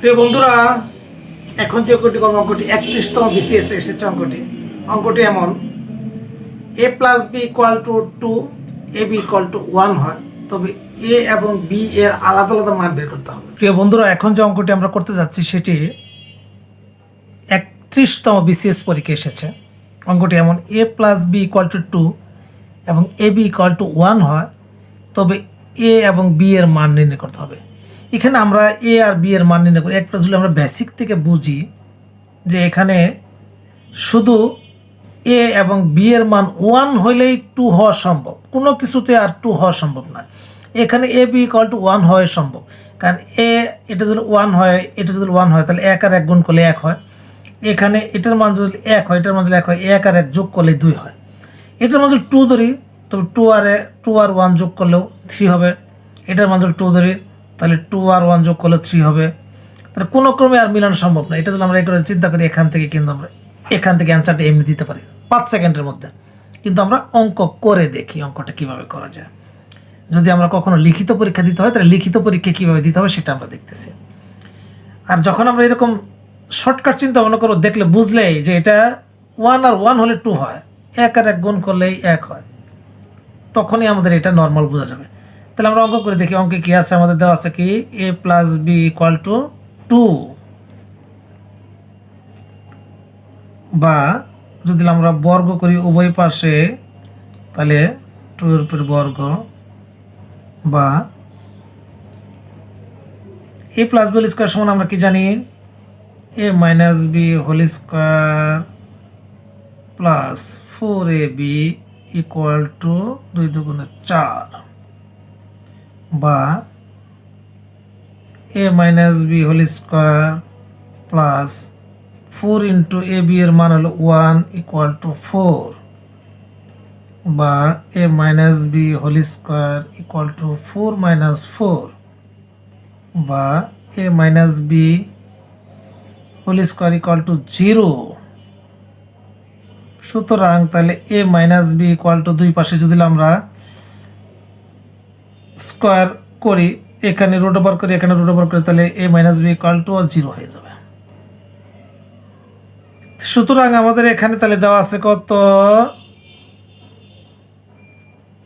প্রিয় বন্ধুরা, এখন যে অঙ্কটি করব, অঙ্কটি একত্রিশতম বিসিএস এসেছে অঙ্কটি। অঙ্কটি এমন A plus B equal to two A B equal to one হয়। তবে এ এবং বি এর আলাদা আলাদা মান বের করতে হবে। প্রিয় বন্ধুরা, এখন যে অঙ্কটি আমরা করতে যাচ্ছি, সেটি একত্রিশতম বিসিএস পরীক্ষা এসেছে। অঙ্কটি এমন A plus B equal to two এবং A B equal to one হয়। তবে এ এবং বি এর মান নির্ণয় করতে হবে। এখানে আমরা এ আর বি এর মান নির্ণয় করি। একটা যদি আমরা বেসিক থেকে বুঝি যে এখানে শুধু এ এবং বি এর মান ওয়ান হইলেই টু হওয়া সম্ভব। কোনো কিছুতে আর টু হওয়া সম্ভব নয় এখানে A B equal to one হয় সম্ভব। কারণ এ এটা যদি ওয়ান হয়, এটা যদি ওয়ান হয়, তাহলে এক আর এক গুণ করলে এক হয়। এখানে এটার মান যদি এক হয়, এটার মান যদি এক হয়, এক আর এক যোগ করলে দুই হয়। এটার মান যদি টু ধরি তবে টু আর টু আর ওয়ান যোগ করলেও থ্রি হবে। এটার মান যদি টু ধরি তাহলে টু আর ওয়ান যোগ করলে থ্রি হবে। তাহলে কোনো ক্রমে আর মিলানো সম্ভব না। এটা যদি আমরা করে চিন্তা করি, এখান থেকে কিন্তু আমরা এখান থেকে অ্যান্সারটা এমনি দিতে পারি। পাঁচ সেকেন্ডের মধ্যে। কিন্তু আমরা অঙ্ক করে দেখি অঙ্কটা কীভাবে করা যায়। যদি আমরা কখনো লিখিত পরীক্ষা দিতে হয়, তাহলে লিখিত পরীক্ষা কীভাবে দিতে হবে সেটা আমরা দেখতেছি। আর যখন আমরা এরকম শর্টকাট চিন্তা ভাবনা করব, দেখলে বুঝলেই যে এটা ওয়ান আর ওয়ান হলে টু হয়। এক আর এক গুণ করলেই এক হয়। তখনই আমাদের এটা নর্মাল বোঝা যাবে। তাহলে আমরা অঙ্ক করে দেখি, অঙ্কে কি আছে, আমাদের দেওয়া আছে কি? A plus B equal to two বা যদি আমরা বর্গ করি উভয় পাশে, তাহলে টু এর উপর বর্গ বা এ প্লাস বি স্কোয়ার সমান আমরা কি জানি? A minus B whole square plus four A B equal to দুই দুগুণে চার। বা A minus B whole square plus four into A B এর মান হলো ওয়ান ইকুয়াল টু ফোর বা A minus B whole square equal to four minus four বা A minus B whole square equal to zero সুতরাং তাহলে A minus B equal to দুই পাশে যদি আমরা স্কোয়ার করি, এখানে রুট ওভার করি, এখানে রুট ওভার করি, তাহলে A minus B equal to zero হয়ে যাবে। সুতরাং আমাদের এখানে তাহলে দেওয়া আছে কত?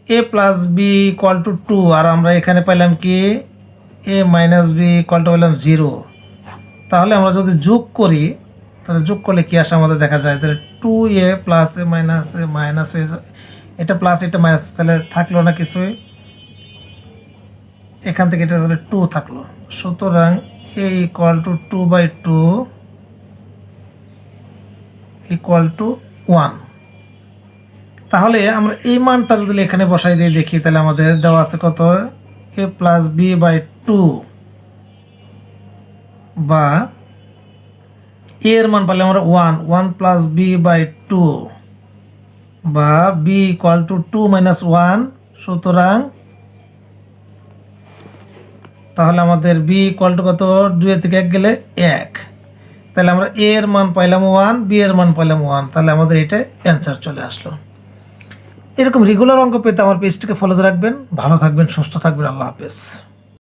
A plus B equal to two আর আমরা এখানে পাইলাম কি? A minus B equal to পেলাম জিরো তাহলে আমরা যদি যোগ করি, তাহলে যোগ করলে কি আসে আমাদের দেখা যায়? তাহলে two A plus A minus A minus হয়ে এটা প্লাস এটা মাইনাস তাহলে থাকল না কিছুই। এখান থেকে এটা তাহলে টু থাকল। সুতরাং A equal to two by two equal to one তাহলে আমরা এই মানটা যদি এখানে বসাই দিয়ে দেখি, তাহলে আমাদের দেওয়া আছে কত? A plus B by two বা এর মান পালে আমরা one one plus B by two বা B equal to two minus one সুতরাং তাহলে আমাদের বি ইকুয়াল টু কত? দুয়ের থেকে এক গেলে এক। তাহলে আমরা এ এর মান পাইলাম ওয়ান বি এর মান পাইলাম ওয়ান তাহলে আমাদের এটা অ্যান্সার চলে আসলো। এরকম রেগুলার অঙ্ক পেতে আমার পেজটিকে ফলো রাখবেন। ভালো থাকবেন, সুস্থ থাকবেন, আল্লাহ হাফেজ।